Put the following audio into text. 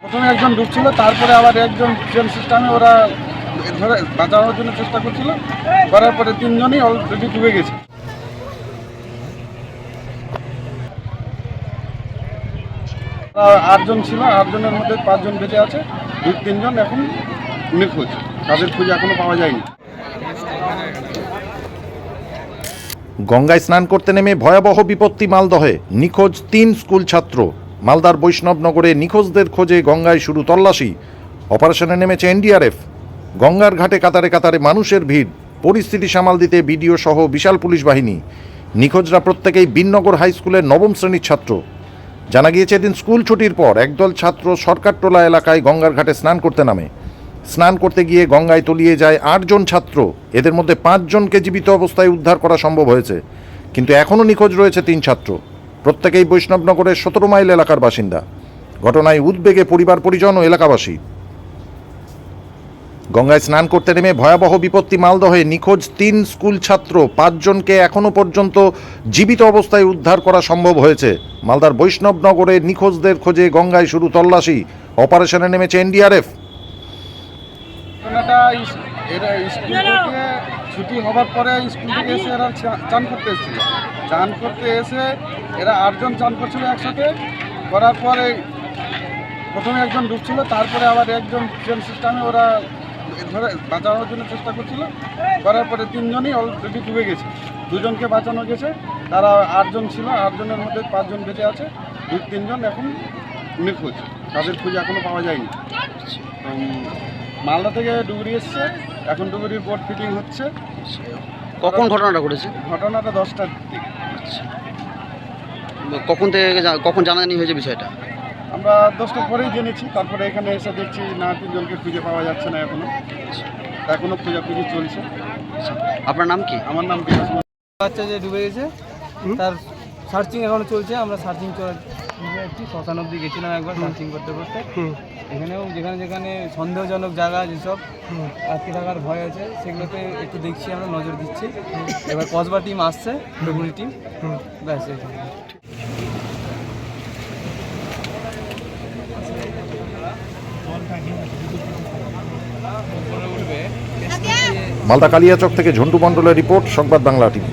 প্রথমে একজন ডুবছিল তারপরে আবার একজন ট্রেন সিস্টেমে ওরা ধরে বাঁচানোর জন্য চেষ্টা করছিল। করার পরে তিনজনই অলরেডি ডুবে গেছে। আটজন ছিল, আটজনের মধ্যে পাঁচজন বেঁচে আছে, দুই তিনজন এখন নিখোঁজ। তাদের খুঁজে এখনও পাওয়া যায়নি। গঙ্গায় স্নান করতে নেমে ভয়াবহ বিপত্তি মালদহে। নিখোঁজ তিন স্কুল ছাত্র। মালদার বৈষ্ণবনগরে নিখোঁজদের খোঁজে গঙ্গায় শুরু তল্লাশি। অপারেশনে নেমেছে এনডিআরএফ। গঙ্গার ঘাটে কাতারে কাতারে মানুষের ভিড়। পরিস্থিতি সামাল দিতে বিডিও সহ বিশাল পুলিশ বাহিনী। নিখোঁজরা প্রত্যেকেই বিননগর হাই স্কুলের নবম শ্রেণির ছাত্র। জানা গিয়েছে এদিন স্কুল ছুটির পর একদল ছাত্র সরকারটোলা এলাকায় গঙ্গার ঘাটে স্নান করতে নামে। স্নান করতে গিয়ে গঙ্গায় তলিয়ে যায় আটজন ছাত্র। এদের মধ্যে পাঁচজনকে জীবিত অবস্থায় উদ্ধার করা সম্ভব হয়েছে। কিন্তু এখনও নিখোঁজ রয়েছে তিন ছাত্র। প্রত্যেকেই বৈষ্ণবনগরের সতেরো মাইল এলাকার বাসিন্দা। ঘটনায় উদ্বেগে পরিবার পরিজন ও এলাকাবাসী। গঙ্গায় স্নান করতে নেমে ভয়াবহ বিপত্তি মালদহে নিখোঁজ তিন স্কুল ছাত্র। পাঁচজনকে এখনও পর্যন্ত জীবিত অবস্থায় উদ্ধার করা সম্ভব হয়েছে। মালদার বৈষ্ণবনগরে নিখোঁজদের খোঁজে গঙ্গায় শুরু তল্লাশি। অপারেশনে নেমেছে এনডিআরএফ। ছুটি হবার পরে স্কুল থেকে এসে এরা চান করতে এসেছিল। চান করতে এসে এরা আটজন চান করছিল একসাথে করার পরে প্রথমে একজন ডুবছিল তারপরে আবার একজন ট্রেন সিস্টেমে ওরা ধরে বাঁচানোর জন্য চেষ্টা করছিল। করার পরে তিনজনই অলরেডি ডুবে গেছে। দুজনকে বাঁচানো গেছে। তারা আটজন ছিল আটজনের মধ্যে পাঁচজন বেঁচে আছে। দুই তিনজন এখন নিখোঁজ তাদের খুঁজে এখনও পাওয়া যায়নি। মালদা থেকে ডুবুরি এসছে। এখন ডুবুরির বোর্ড ফিটিং হচ্ছে। কখন ঘটনাটা ঘটেছে? ঘটনাটা দশটার দিক। কখন থেকে কখন জানাজানি হয়েছে বিষয়টা? আমরা দশটার পরেই জেনেছি তারপরে এখানে এসে দেখছি না তিনজনকে খুঁজে পাওয়া যাচ্ছে না এখনও। এখনও খোঁজাখুঁজি চলছে। আপনার নাম কি? আমার নাম বিকাশ বাচ্চা যে ডুবে গেছে তার সার্চিং এখনও চলছে আমরা সার্চিং একটি শ্মশান অব্দি গেছিলাম একবার সার্চিং করতে করতে। এখানেও যেখানে যেখানে সন্দেহজনক জায়গা যেসব আটকে থাকার ভয় আছে সেগুলোতে একটু দেখছি আমরা নজর দিচ্ছি। এবার কসবা টিম আসছে টিম। ব্যাস মালদা কালিয়াচক থেকে ঝন্টু মণ্ডলের রিপোর্ট সংবাদ বাংলা টিভি।